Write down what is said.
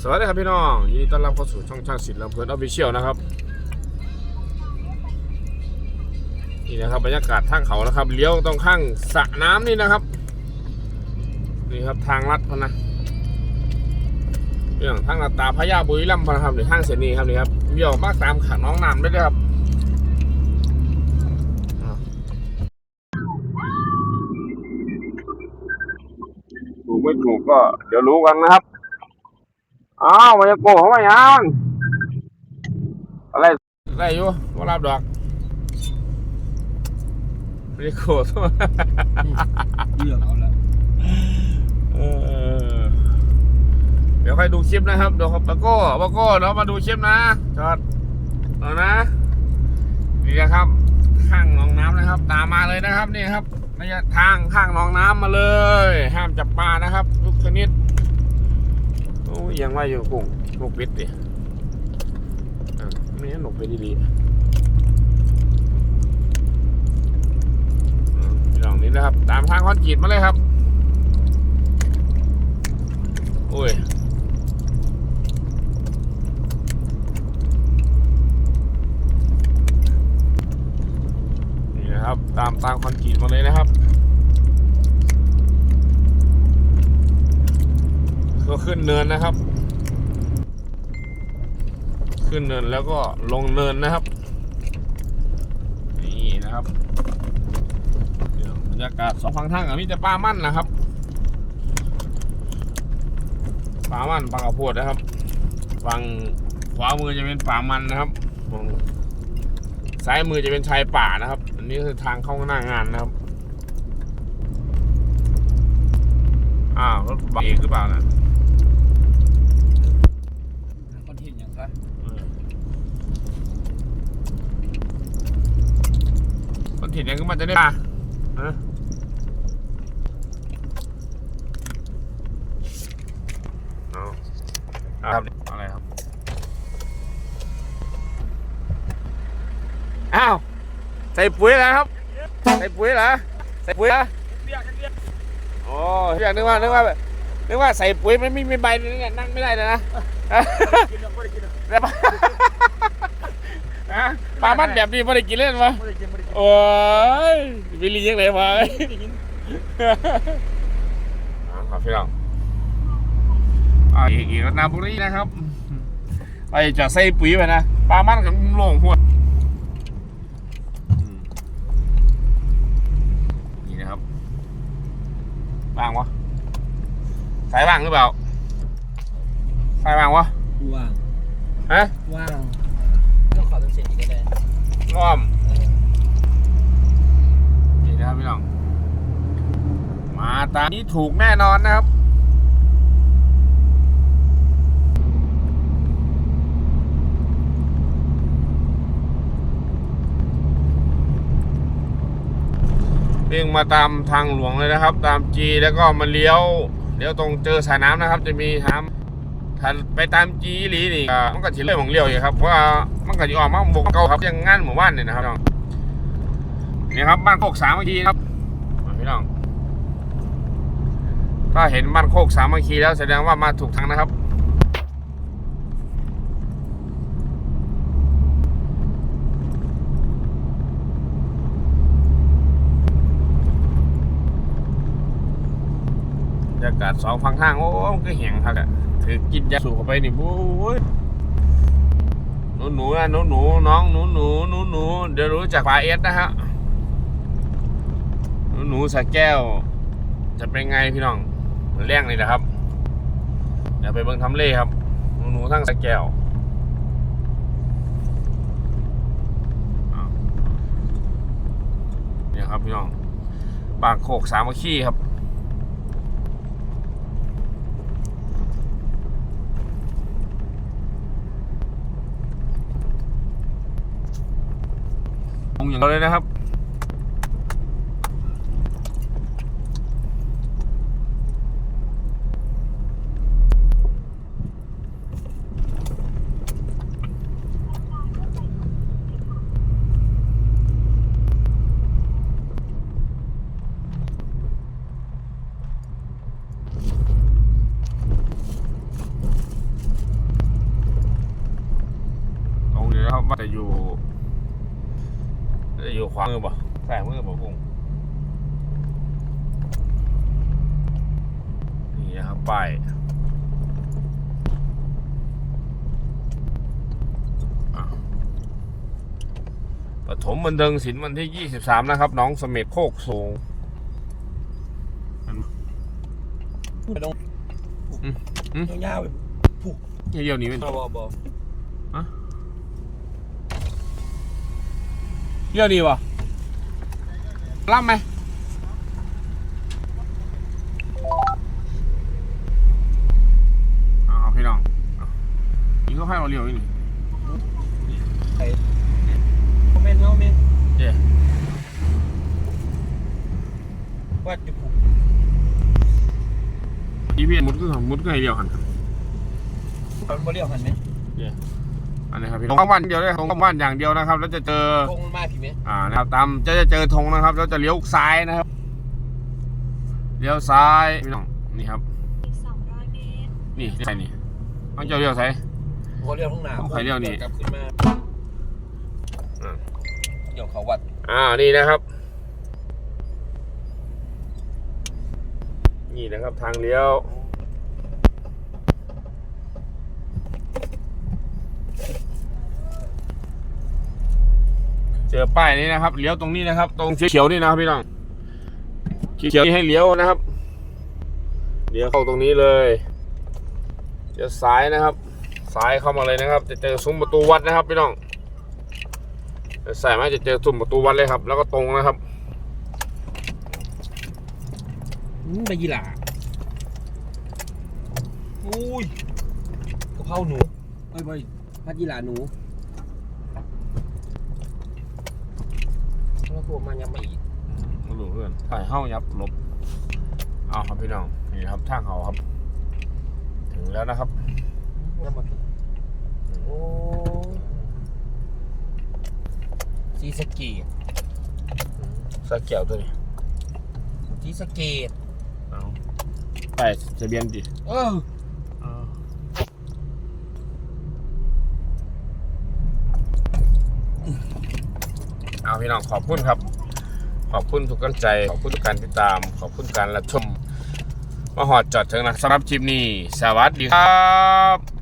สวัสดีครับพี่น้องยินดีต้อนรับเข้าสู่ช่องช่างศิลป์ลำเพลินออฟฟิเชียลนะครับนี่นะครับบรรยากาศทางเขานะครับเลี้ยวตรงข้างสระน้ำนี่นะครับนี่ครับทางลัดพนะเรื่องทางลัดตาพญาบุรีรัมย์พนะครับหรือห้างเสนีครับนี่ครับเบี้ยวมากตามขังน้องน้ำได้เลยครับถูกไม่ถูกก็เดี๋ยวรู้กันนะครับ อ้าวมันจะโกงเขาไปยังอะไรอะไรอยู่ว่ารับดอกไม่ได้โกรธเลือกเอาละเออเดี๋ยวค่อยดูคลิปนะครับเดี๋ยวปะโก้ปะโก้เดี๋ยวมาดูคลิปนะจอดเอานะนี่นะครับข้างหนองน้ำนะครับ ตามมาเลยนะครับนี่ครับระยะทางข้างหนองน้ำมาเลย ห้ามจับปลานะครับ ทุกชนิด ยยังว่าอยู่กุ้งนกปิดดิอะไม่งั้นนกปิดดีๆอืมพี่น้องนี่นะครับ ตามทางคอนกรีตมาเลยครับ โอ้ยนี่นะครับ ตามตามคอนกรีตมาเลยนะครับ ก็ขึ้นเนินนะครับ ขึ้นเนินแล้วก็ลงเนินนะครับ นี่นะครับเดี๋ยวบรรยากาศสองฝั่งทางอะมีแต่ป่ามั่นนะครับป่ามันป่ากระโพดนะครับ ฝั่งขวามือจะเป็นป่ามันนะครับฝั่งซ้ายมือจะเป็นชายป่านะครับ อันนี้คือทางเข้าหน้างานนะครับ อ้าวรถบัสเอกหรือเปล่านะ คอนเทนต์อย่างซะ คนถิ่นยังก็มันจะได้มาฮะเอาเอาครับ อะไรครับ อ้าว ใส่ปุ๋ยแล้วครับ ใส่ปุ๋ยเหรอใส่ปุ๋ยเหรอโอ้อยากนึกว่านึกว่านึกว่าใส่ปุ๋ยมันไม่มีใบนี่เนี่ยนั่งไม่ได้เลยนะกินแล้วไม่ได้กินแล้วแล้วปลาฮะปลามันแบบนี้ไม่ได้กินเล่นวะไม่ได้กินไม่ได้กิน โอ้ยวิลลี่ยังไงมาเอ้ยอ่าครับพี่น้องอ่าอีกอีกนาบุรีนะครับไปจะใส่ปุ๋ยไปนะปลามันกับโล่งหัวอืมนี่นะครับว่างวะสายว่างหรือเปล่าสายว่างวะว่างฮะว่างก็ขอเป็นเศษอีกก็ได้ง่อม นี่นะครับพี่น้อง ตามนี้ถูกแน่นอนนะครับวิ่งมาตามทางหลวงเลยนะครับ ตามจีแล้วก็มาเลี้ยวเลี้ยวตรงเจอสายน้ำนะครับ จะมีทางถ้าไปตามจีหลีนี่มันก็ถิเลยของเลี้ยวอยู่ครับเพราะว่ามันก็จะออกมาบกเก่าครับยังงานหมู่บ้านเนี่ยนะครับนี่ครับบ้านโคกสามัคคีครับพี่น้อง ถ้าเห็นบ้านโคกสามัคคีแล้วแสดงว่ามาถูกทางนะครับบรรยากาศสองฝั่งทาง โอ้ก็แห้งครับอะถือกินยาสูบเข้าไปนี่โอ้ยหนูหนูนะหนูหนูน้องหนูหนูหนูหนูเดี๋ยวรู้จักปลาเอสนะฮะหนูหนูสาแก้ว จะเป็นไงพี่น้อง เลี้ยงนี่นะครับเดี๋ยวไปเบิ่งทำเล่ครับหนูทั้งสแก้วเนี่ยครับพี่น้องปากโคกสามัคคีครับลงอย่างเราเลยนะครับ น ว่าจะอยู่จะอยู่ขวามือบ่ใส่มือบ่กุ้งนี่นะครับป้ายอะปฐมบันเทิงศิลป์วันที่ 23 นะครับหน้องเสม็ดโคกสูงไม่ต้องอืมอืมยาวๆไปเดี๋ยวนี้เป็นบอบอบอ เที่ยวดีวะรับไหมเอาพี่น้องเอานี่ก็ให้เราเลี้ยวนี่ไอ้คอมเมนต์เนาะเมนเย่ว่าจะผูกอีพีมุดก็มุดก็ให้เลี้ยวหันครับมันบ่เรียกหันไหม อันนี้ครับพี่น้องตรงบ้านเดียวเลยตรงบ้านอย่างเดียวนะครับ แล้วจะเจอคงมันมาผีไหมอ่านะครับตามจะจะเจอธงนะครับ แล้วจะเลี้ยวซ้ายนะครับเลี้ยวซ้ายพี่น้องนี่ครับอีก200เมตรนี่ใช่นี่ต้องเจ้าเลี้ยวซ้ายผมเรียกห้องน้ำผมเคยเรียกนี่กลับขึ้นมาอืมเดี๋ยวเขาวัดอ่านี่นะครับ นี่นะครับทางเลี้ยว อป้ายนี้นะครับเลี้ยวตรงนี้นะครับ ตรงเขียวๆนี่นะครับพี่น้องเขียวๆนี่ให้เลี้ยวนะครับเลี้ยวเข้าตรงนี้เลยเลี้ยวซ้ายนะครับซ้ายเข้ามาเลยนะครับ จะเจอซุ้มประตูวัดนะครับพี่น้องใส่มาจะเจอซุ้มประตูวัดเลยครับ แล้วก็ตรงนะครับอืมใบยี่หร่าอุ้ยกะเพราหนูเอ้ยใบพัดยี่หร่าหนูแล้วตัวมัน ยังมาอีกมาดูเพื่อนถ่ายห้ายับลบเอาครับพี่น้องนี่ครับทางเขาครับ ถึงแล้วนะครับยังมาอีกโอ้สีสะเกตสะเกี่ยวตัวนี้สีสะเกตเอาไปจะเบียนดิเออเอาพี่น้องขอบคุณครับ ขอบคุณทุกกำลังใจ ขอบคุณทุกการติดตาม ขอบคุณการรับชมมาหอดจอดถึงนะสำหรับคลิปนี้ สวัสดีครับ